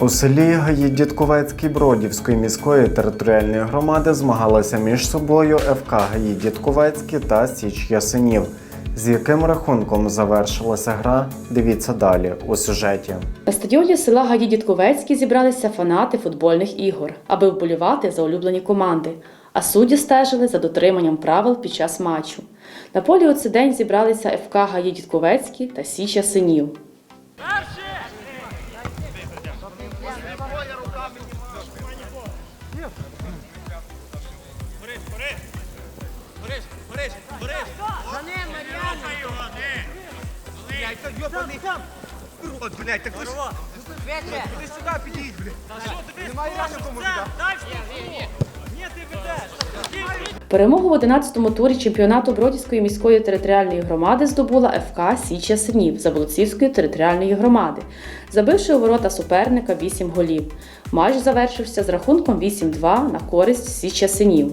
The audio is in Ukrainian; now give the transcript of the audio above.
У селі Гаї Дідковецькій Бродівської міської територіальної громади змагалися між собою ФК Гаї Дідковецькі та Січ Ясенів. З яким рахунком завершилася гра? Дивіться далі у сюжеті. На стадіоні села Гаї Дідковецькі зібралися фанати футбольних ігор, аби вболівати за улюблені команди. А судді стежили за дотриманням правил під час матчу. На полі у цей день зібралися ФК Гаї Дідковецькі та Січ Ясенів. Блядь, та йобаний рот, блядь, так ви ж... Ти сюди підійдь, блядь. Немає я нікому віддав. Перемогу в 11-му турі чемпіонату Бродівської міської територіальної громади здобула ФК Січ Ясенів Заболоцівської територіальної громади, забивши у ворота суперника 8 голів. Матч завершився з рахунком 8-2 на користь Січ Ясенів.